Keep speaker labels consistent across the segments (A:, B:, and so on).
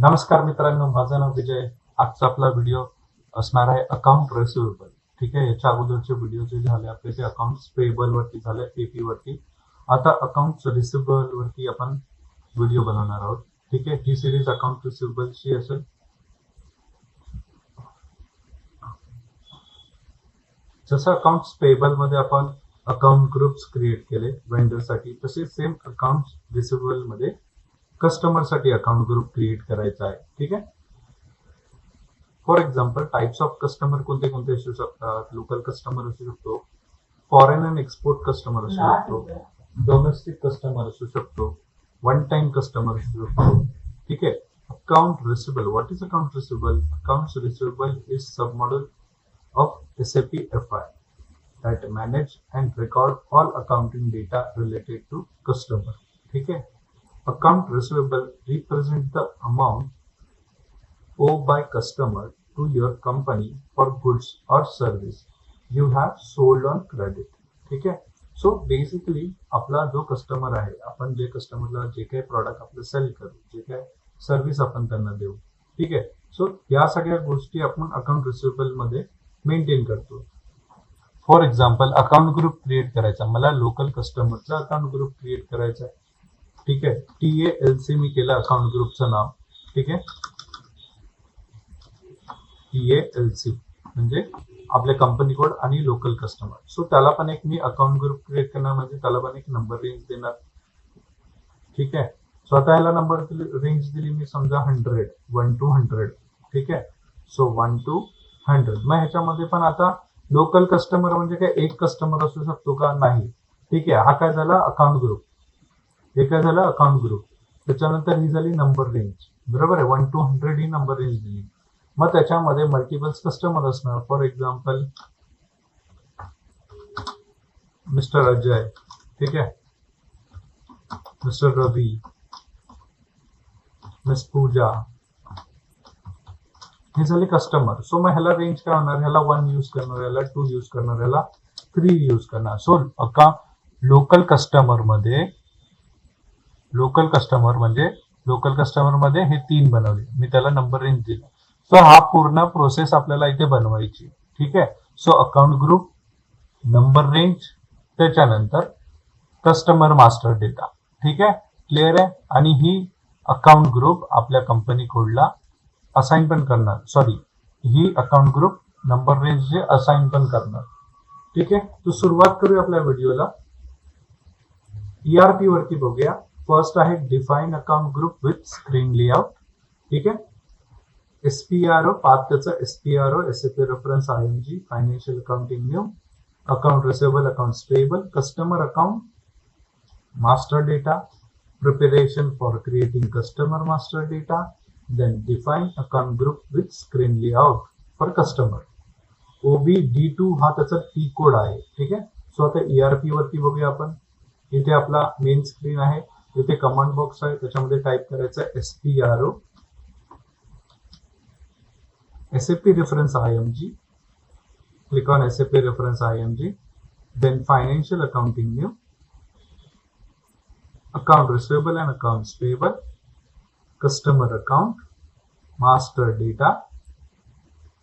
A: नमस्कार मित्रांनो माझं नाव विजय. आजचा आपला व्हिडिओ असणार आहे अकाउंट रेसिवेबल ठीक आहे? याच्या अगोदरचे व्हिडिओ जे झाले आपले ते अकाउंट पेबल वरती झाले एपी वरती. आता अकाउंट रिसिवेबल वरती आपण व्हिडिओ बनवणार आहोत. ठीक आहे? ही सिरीज अकाउंट रिसिवेबलची असेल. जसं अकाउंट पेबलमध्ये आपण अकाउंट ग्रुप्स क्रिएट केले वेंडरसाठी तसे सेम अकाउंट रिसिवेबलमध्ये कस्टमरसाठी अकाउंट ग्रुप क्रिएट करायचा आहे ठीक आहे? For example types of customer कोणते कोणते असू शकतात लोकल कस्टमर असू शकतो फॉरेन अँड एक्सपोर्ट कस्टमर असू शकतो डोमेस्टिक कस्टमर असू शकतो वन टाइम कस्टमर असू शकतो ठीक आहे? Account receivable what is account receivable account receivable is sub module of S S P F I that manage and record all accounting data related to customer. ठीक है Account receivable represent the amount owed by customer to your company for goods or service you have sold on credit. ठीक आहे so basically आपला जो customer आहे आपण जे कस्टमरला जे काही प्रॉडक्ट आपलं सेल करू जे काही सर्व्हिस आपण त्यांना देऊ ठीक आहे? सो या सगळ्या गोष्टी आपण अकाउंट रिसिवेबलमध्ये मेंटेन करतो. For example account group create करायचा. मला लोकल कस्टमरचा अकाउंट ग्रुप क्रिएट करायचा आहे. ठीक आहे. टी ए एल सी मी केलं अकाउंट ग्रुपचं नाव. ठीक आहे. टी ए एल सी म्हणजे आपल्या कंपनी कोड आणि लोकल कस्टमर सो त्याला पण एक मी अकाउंट ग्रुप क्रिएट करणार म्हणजे त्याला पण एक नंबर रेंज देणार. ठीक आहे. सो आता याला नंबर रेंज दिली मी समजा हंड्रेड वन टू हंड्रेड ठीक आहे. सो वन टू हंड्रेड मग ह्याच्यामध्ये पण आता लोकल कस्टमर म्हणजे काय? एक कस्टमर असू शकतो का? नाही. ठीक आहे. हा काय झाला? अकाउंट ग्रुप हे काय झालं अकाउंट ग्रुप त्याच्यानंतर ही झाली नंबर रेंज बरोबर आहे? वन टू हंड्रेड ही नंबर रेंज दिली. मग त्याच्यामध्ये मल्टिपल्स कस्टमर असणार. For example mister Ajay. ठीक आहे? मिस्टर रवी. मिस पूजा. हे झाले कस्टमर सो मग ह्याला रेंज काय होणार? ह्याला वन यूज करणार ह्याला टू यूज करणार ह्याला थ्री यूज करणार. सो अका लोकल कस्टमरमध्ये लोकल कस्टमर म्हणजे लोकल कस्टमरमध्ये हे तीन बनवले. मी त्याला नंबर रेंज दिला. सो हा पूर्ण प्रोसेस आपल्याला इथे बनवायची. ठीक आहे? So account group number range त्याच्यानंतर कस्टमर मास्टर डेटा ठीक आहे? क्लिअर आहे? आणि ही अकाउंट ग्रुप आपल्या कंपनी कोडला असाइन पण करणार. सॉरी ही अकाउंट ग्रुप नंबर रेंज जे असाइन पण करणार. ठीक आहे? तर सुरुवात करूया आपल्या व्हिडिओला ईआरपी वरती बघूया. फर्स्ट आहे define account group with screen layout ठीक आहे एस पी आर ओ पाच त्याचं SPRO SAP reference I M G financial accounting new account receivable account payable customer account master data, preparation for creating customer master data, then define account group with screen layout for customer. OBD2 हा त्याचा T code आहे. ठीक आहे so आता P वरती बघूया आपण. इथे आपला मेन स्क्रीन आहे. इथे कमांड बॉक्स आहे त्याच्यामध्ये टाईप करायचं S P R O S F P reference I M G click on S F P reference I M G then financial accounting new account receivable and account payable customer account master data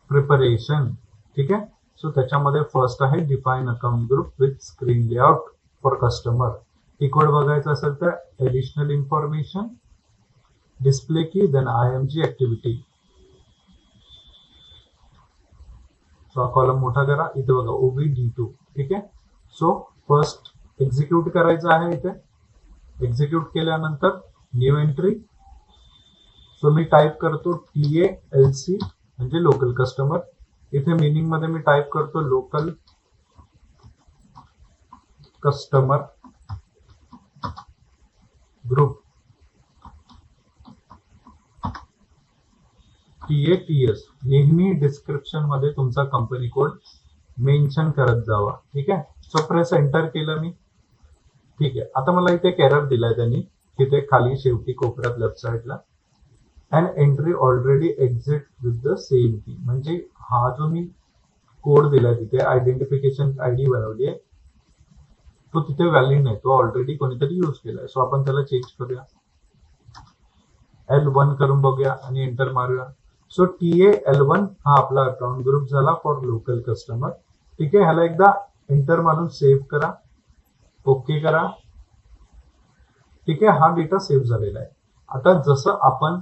A: preparation ठीक आहे? So त्याच्यामध्ये first आहे define account group with screen layout for customer ही बघायचं असेल तर additional information display key then I M G activity so हा column मोठा करा. इथे बघा ओबी डी टू ठीक आहे? सो फर्स्ट एक्झिक्यूट करायचं आहे इथे. एक्झिक्यूट केल्यानंतर न्यू एंट्री सो मी टाईप करतो टी ए एल सी म्हणजे लोकल कस्टमर इथे मिनिंगमध्ये मी टाईप करतो local customer group. T A T नेहमी डिस्क्रिप्शनमध्ये तुमचा कंपनी कोड मेन्शन करत जावा. ठीक आहे? सो प्रेस एंटर केलं मी. ठीक आहे. आता मला इथे एक एरर दिलाय त्यांनी. तिथे खाली शेवटी कोपऱ्यात लेफ्ट साईडला and entry already exit with the same key म्हणजे हा जो मी कोड दिलाय तिथे आयडेंटिफिकेशन आय डी बनवली आहे. तो तिथे व्हॅलिड नाही. तो ऑलरेडी कोणीतरी युज केलाय. सो आपण त्याला चेंज करूया. एल वन करून बघूया आणि enter मारूया. So T A L one हा आपला अकाउंट ग्रुप झाला फॉर लोकल कस्टमर ठीक आहे? ह्याला एकदा एंटर मारून सेव्ह करा. ओके करा. ठीक आहे? हा डेटा सेव्ह झालेला आहे. आता जसं आपण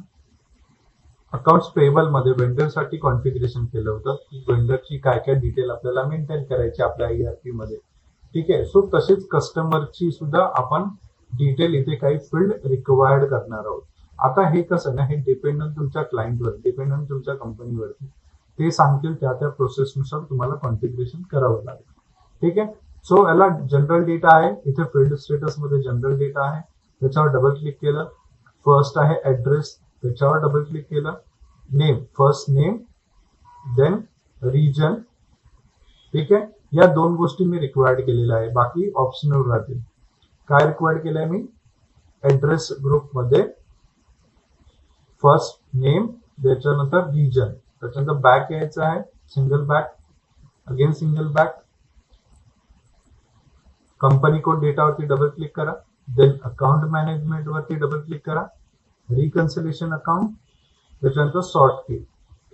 A: अकाउंट्स पेबलमध्ये वेंडरसाठी साठी कॉन्फिगरेशन केलं होतं की वेंडरची काय काय डिटेल आपल्याला मेंटेन करायची आपल्या ईआरपी मध्ये? ठीक आहे. सो तसेच कस्टमरची सुद्धा आपण डिटेल इथे काही फील्ड रिक्वायर्ड करणार आहोत. आता हे कसं ना हे डिपेंडंट तुमच्या क्लायंटवर डिपेंडंट तुमच्या कंपनीवरती ते सांगतील त्या त्या प्रोसेसनुसार तुम्हाला कॉन्फिग्रेशन करावं लागेल. ठीक आहे? सो याला जनरल डेटा आहे. इथे फील्ड स्टेटसमध्ये जनरल डेटा आहे. त्याच्यावर डबल क्लिक केलं. फर्स्ट आहे ऍड्रेस त्याच्यावर डबल क्लिक केलं. Name first name then region ठीक आहे? या दोन गोष्टी मी रिक्वायर्ड केलेल्या आहे. बाकी ऑप्शनल राहतील. काय रिक्वायर्ड केलंय मी? ऍड्रेस ग्रुपमध्ये फर्स्ट नेम त्याच्यानंतर रिजन त्याच्यानंतर बॅक यायचं आहे. Single back again single back company code डेटावरती double click करा. देन अकाउंट मॅनेजमेंट वरती डबल क्लिक करा. रिकन्सिलेशन अकाउंट त्याच्यानंतर सॉर्ट की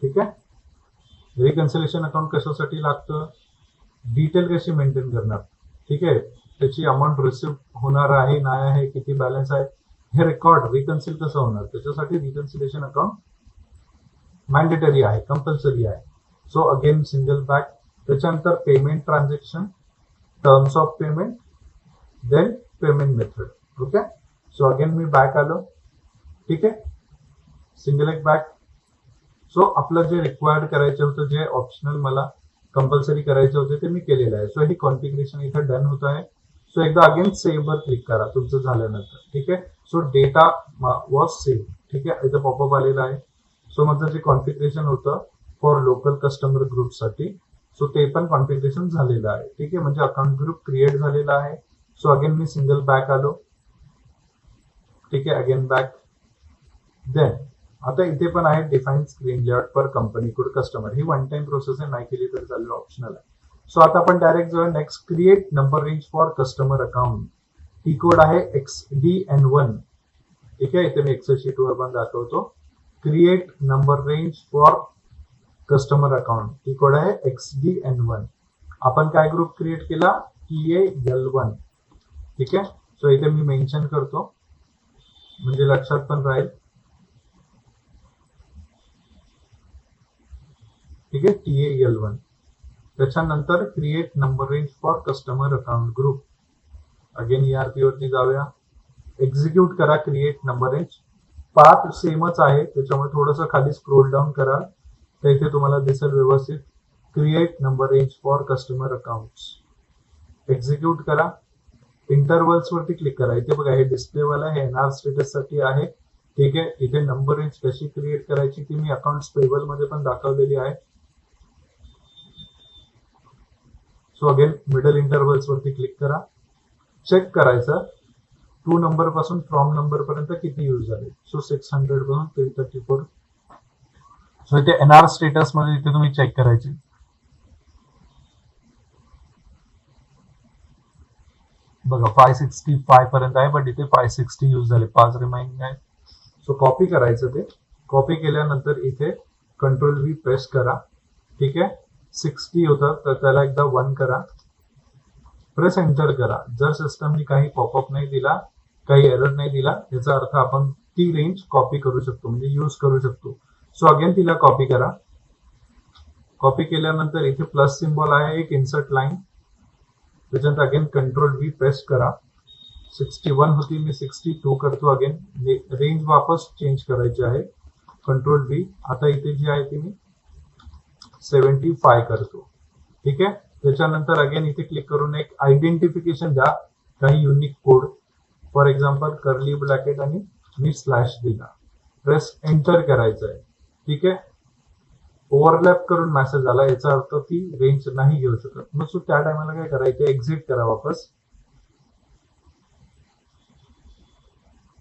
A: ठीक आहे? रिकन्सिलेशन अकाउंट कशासाठी लागतं? डिटेल कशी मेंटेन करणार? ठीक आहे? त्याची अमाऊंट रिसिव्ह होणार आहे नाही आहे किती बॅलन्स आहे हे रेकॉर्ड रिकन्सिल कसं होणार? त्याच्यासाठी रिकन्सिलेशन अकाउंट मॅन्डेटरी आहे कंपल्सरी आहे. सो अगेन सिंगल बॅक त्याच्यानंतर payment transaction terms of payment then payment method okay so again me back आलो. ठीक आहे? सिंगल एक बॅक सो आपलं जे रिक्वायर्ड करायचं होतं जे ऑप्शनल मला कंपल्सरी करायचे होते ते मी केलेलं आहे. सो हे कॉन्फिगरेशन इथं डन होत आहे. सो एकदा अगेन सेव्हवर क्लिक करा. तुमचं झाल्यानंतर ठीक आहे? सो डेटा वॉज सेव्ह ठीक आहे? इथं पॉपअप आलेला आहे. सो माझं जे कॉन्फिगरेशन होतं फॉर लोकल कस्टमर ग्रुपसाठी सो ते पण कॉन्फिगरेशन झालेलं आहे. ठीक आहे? म्हणजे अकाउंट ग्रुप क्रिएट झालेला आहे. सो अगेन मी सिंगल बॅक आलो. ठीक आहे? अगेन बॅक देन आता इथे पण आहे define screen layout per company code customer ही वन टाइम प्रोसेस आहे नाही केली तर चालेल ऑप्शनल आहे. सो आता आपण डायरेक्ट जाऊया. Next create number range for customer account T code आहे एक्स डी एन वन ठीक आहे? इथे मी एक्सेल शीट वर पण दाखवतो. Create number range for customer account T code आहे एक्स डी एन वन आपण काय ग्रुप क्रिएट केला? टी ए एल वन ठीक आहे? सो इथे मी मेन्शन करतो. म्हणजे लक्षात पण राहील. ठीक आहे टी एल वन त्याच्यानंतर create number range for customer account group again ERP वरती जाऊया. एक्झिक्यूट करा क्रिएट नंबर रेंज पाथ सेमच आहे. त्याच्यामुळे थोडंसं खाली स्क्रोल डाऊन करा. तर इथे तुम्हाला दिसेल व्यवस्थित. Create number range for customer accounts execute करा. इंटरवल्स वरती क्लिक करा. इथे बघा हे डिस्प्लेवाला हे एनआर स्टेटससाठी आहे. ठीक आहे. इथे नंबर रेंज कशी क्रिएट करायची ती मी अकाउंट पेबलमध्ये पण दाखवलेली आहे. सो अगेन मिडल इंटरवल्स वरती क्लिक करा. चेक करायचं टू नंबर पासून फ्रॉम नंबर पर्यंत किती यूज़ झाले? सो सिक्स हंड्रेड पासून थ्री थर्टी फोर सो इथे एनआर स्टेटस मध्ये इथे तुम्ही चेक करायचे. बघा फाय सिक्स्टी फाय पर्यंत आहे बट इथे फाय सिक्स्टी यूज़ झाले. पाच रिमाइंडिंग आहे. सो कॉपी करायचं ते. कॉपी केल्यानंतर इथे कंट्रोल व्ही प्रेस करा. ठीक आहे? सिक्स्टी होतं तर त्याला एकदा वन करा. प्रेस एंटर करा. जर सिस्टमनी काही पॉपअप नाही दिला काही एरर नाही दिला याचा अर्थ आपण ती रेंज कॉपी करू शकतो म्हणजे यूज करू शकतो. सो अगेन तिला कॉपी करा. कॉपी केल्यानंतर इथे प्लस सिम्बॉल आहे एक इन्सर्ट लाईन त्याच्यानंतर अगेन कंट्रोल व्ही प्रेस करा. सिक्स्टी वन होती मी सिक्स्टी टू करतो अगेन रेंज वापस चेंज करायची आहे. कंट्रोल व्ही आता इथे जी आहे ती मी सेव्हन्टी फाय करतो. ठीक आहे? त्याच्यानंतर अगेन इथे क्लिक करून एक आयडेंटिफिकेशन द्या. काही unique code for example curly bracket आणि मी स्लॅश दिला. प्रेस एंटर करायचं आहे ठीक आहे? ओव्हरलॅप करून मेसेज आला. याचा अर्थ ती रेंज नाही घेऊ शकत. मग सो त्या टायमाला काय करायचं? एक्झिट करा वापस.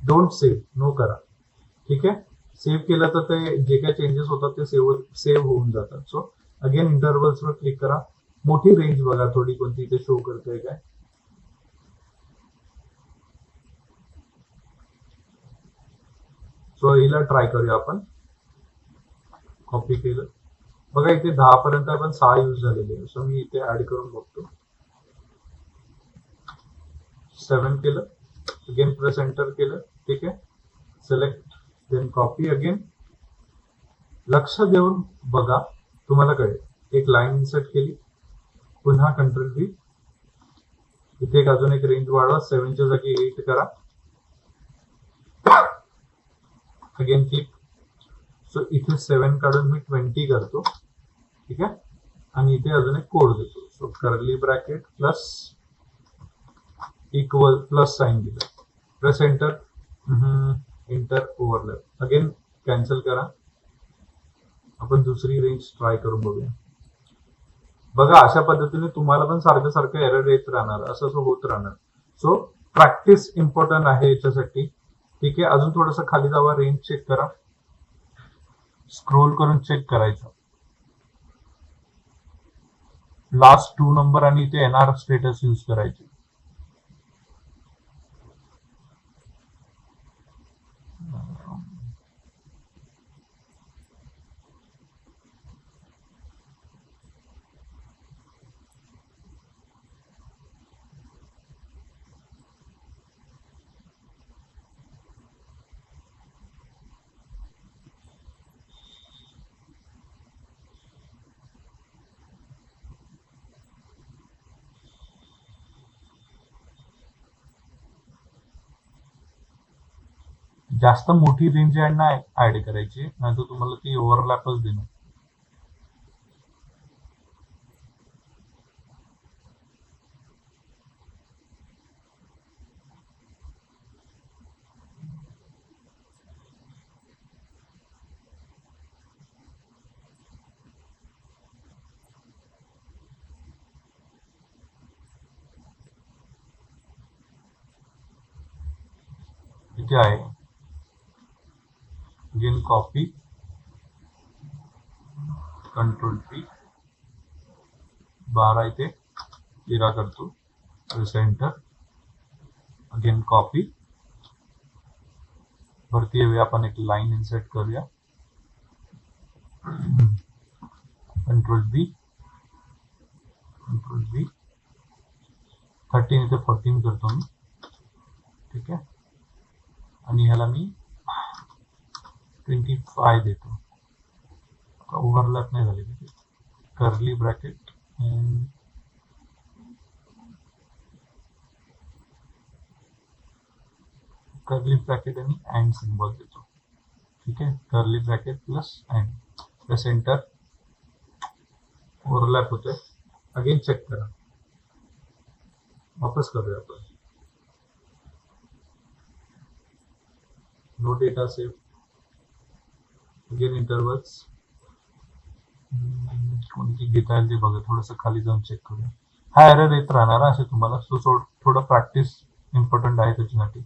A: डोंट सेव्ह नो करा. ठीक आहे? सेव्ह केलं तर ते जे काही चेंजेस होतात ते सेव्ह सेव्ह होऊन जातात. सो अगेन इंटरवल्स वर क्लिक करा. मोठी रेंज बघा थोडी कोणती इथे शो करते काय. सो हिला ट्राय करूया आपण. कॉपी केलं. बघा, इथे दहा पर्यंत आपण सहा यूज़ झालेले आहे. सो मी इथे ऍड करून बघतो. सेवन केलं. अगेन प्रेस एंटर केलं. ठीक आहे. सिलेक्ट देन कॉपी अगेन लक्ष देऊन बघा तुम्हाला कळेल. एक लाईन इन्सर्ट केली. पुन्हा कंट्रोल बी इथे एक अजून एक रेंज वाढवा. सेव्हनच्या जागी एट करा. अगेन क्लिक सो इथे सेवन काढून मी ट्वेंटी करतो. ठीक आहे? आणि इथे अजून एक कोड देतो. So curly bracket plus equal plus sign दिलं. Plus enter inter overlap again cancel करा. आपण दुसरी रेंज ट्राय करून बघूया. बघा अशा पद्धतीने तुम्हाला पण सारखं सारखं एरर येत राहणार. असं असं होत राहणार. सो प्रॅक्टिस इम्पॉर्टंट आहे याच्यासाठी. ठीक आहे? अजून थोडस खाली जावा रेंज चेक करा. स्क्रोल करून चेक करायचं. लास्ट टू नंबर आणि इथे एनआर स्टेटस यूज करायचे. जास्त मोठी रेंज यांना ऍड करायची. नाहीतर तुम्हाला ती ओव्हरलॅपच देणार. इथे आहे. Again copy कंट्रोल पी बारा इथे तेरा करतो प्रेस एंटर अगेन कॉपी. वरती येऊया आपण एक लाईन इन्सर्ट करूया. Control B control B thirteen इथे फोर्टीन करतो मी. ठीक आहे? आणि ह्याला मी ट्वेंटी फाय देतो ओव्हरलॅप नाही झाले तिथे कर्ली ब्रॅकेट कर्ली ब्रॅकेट आणि अँड सिम्बॉल देतो. ठीक आहे? Curly bracket plus and plus enter overlap होतोय. अगेन चेक करा. वापस करूया आपण. No data save again intervals कोणती घेता येईल ते बघा थोडस खाली जाऊन चेक करूया. हा एरर येत राहणार असे तुम्हाला सो थोडं प्रॅक्टिस इम्पॉर्टंट आहे त्याच्यासाठी.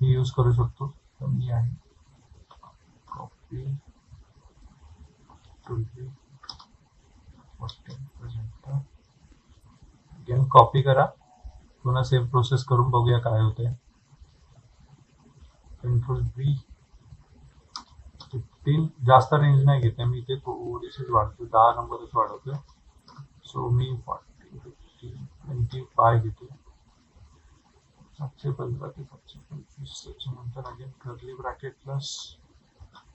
A: मी यूज करू शकतो कमी आहे. कॉपी अगेन कॉपी करा. पुन्हा सेम प्रोसेस करून बघूया काय होते कंट्रोल बी फिफ्टीन जास्त रेंज नाही घेते मी ते थोडीशीच वाढतो दहा नंबरच वाढवतोय. सो मी फॉर्टी फिफ्टीन ट्वेंटी फाय घेतो सातशे पंधरा ते सातशे पंचवीस त्याच्यानंतर again curly bracket plus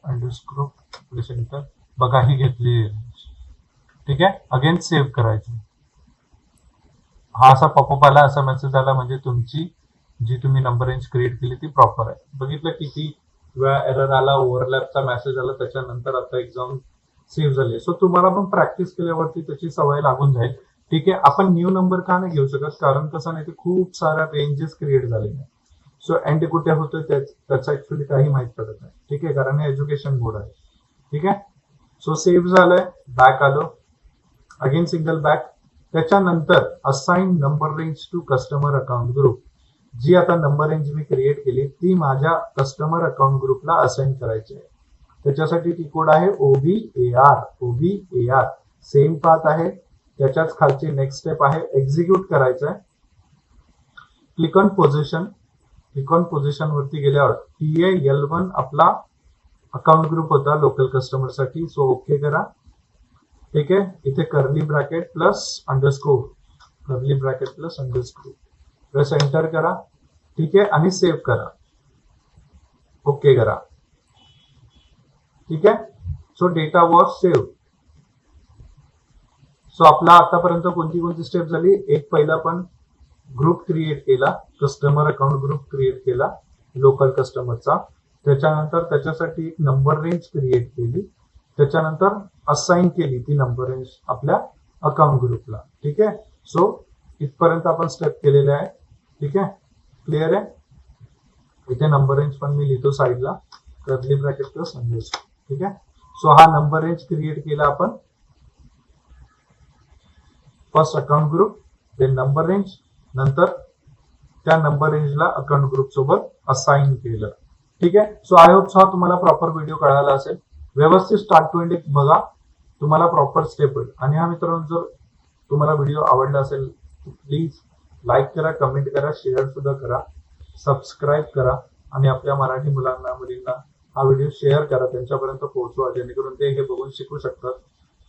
A: underscore centre बघा ही घेतली ठीक आहे? अगेन सेव्ह करायचं. हा असा पॉपअप आला असा मेसेज आला म्हणजे तुमची जी तुम्ही नंबर रेंज क्रिएट केली ती प्रॉपर आहे. बघितलं किती वेळा एरर आला ओव्हरलॅपचा मेसेज आला त्याच्यानंतर आता एक्झाम सेव्ह झाली सो तुम्हाला पण प्रॅक्टिस केल्यावरती त्याची सवय लागून जाईल. ठीक आहे? आपण न्यू नंबर का नाही घेऊ शकत? कारण कसं नाही ते खूप साऱ्या रेंजेस क्रिएट झालेल्या सो एंड कुठे होतं त्याचं ऍक्च्युली काही माहीत पडत नाही. ठीक आहे? कारण हे एज्युकेशन बोर्ड आहे. ठीक आहे? सो सेव्ह झालंय. बॅक आलो. Again single back. त्याच्यानंतर assign number range to customer account group जी आता नंबर रेंज मी क्रिएट केली ती माझ्या कस्टमर अकाउंट ग्रुपला असाइन करायची आहे. त्याच्यासाठी ती कोड आहे OB A R OB A R same path आहे. त्याच्याच खालची नेक्स्ट स्टेप आहे. एक्झिक्यूट करायचं आहे click on position click on position वरती गेल्यावर टी ए एल वन आपला अकाउंट ग्रुप होता लोकल कस्टमरसाठी. सो ओके करा. ठीक आहे? इथे curly bracket plus underscore curly bracket plus underscore plus enter करा. ठीक आहे? आणि सेव्ह करा. ओके करा. ठीक आहे? So data was save so आपला आतापर्यंत कोणती कोणती स्टेप झाली? एक पहिला पण ग्रुप क्रिएट केला. कस्टमर अकाउंट ग्रुप क्रिएट केला. लोकल कस्टमरचा त्याच्यानंतर त्याच्यासाठी एक नंबर रेंज क्रिएट केली. त्याच्यानंतर असाइन केली ती नंबर रेंज आपल्या अकाउंट ग्रुपला ठीक आहे? सो इथपर्यंत आपण स्टेप केलेले आहे. ठीक आहे? क्लिअर आहे? इथे नंबर रेंज पण मी लिहितो साईडला कर्ली ब्रॅकेट प्लस ठीक आहे? सो हा नंबर रेंज क्रिएट केला आपण. First account group then number range नंतर त्या नंबर रेंजला अकाउंट ग्रुप सोबत असाइन केलं. ठीक आहे? सो आय होप हा तुम्हाला प्रॉपर व्हिडिओ कळाला असेल. व्यवस्थित स्टार्ट टू एंड बघा. तुम्हाला प्रॉपर स्टेप होईल. आणि हा मित्रांनो जर तुम्हाला व्हिडिओ आवडला असेल प्लीज लाईक करा कमेंट करा शेअर सुद्धा करा. सबस्क्राईब करा. आणि आपल्या मराठी मुलांना मुलींना हा व्हिडिओ शेअर करा. त्यांच्यापर्यंत पोहोचवा. जेणेकरून ते हे बघून शिकू शकतात.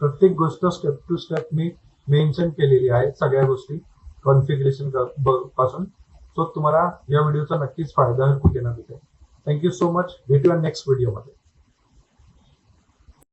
A: प्रत्येक गोष्ट स्टेप टू स्टेप मी मेन्शन केलेली आहे सगळ्या गोष्टी. कॉन्फिग्रेशनपासून. सो तुम्हाला या व्हिडिओचा नक्कीच फायदा होईल कुठे ना कुठे. थँक्यू सो मच भेटूया नेक्स्ट व्हिडिओमध्ये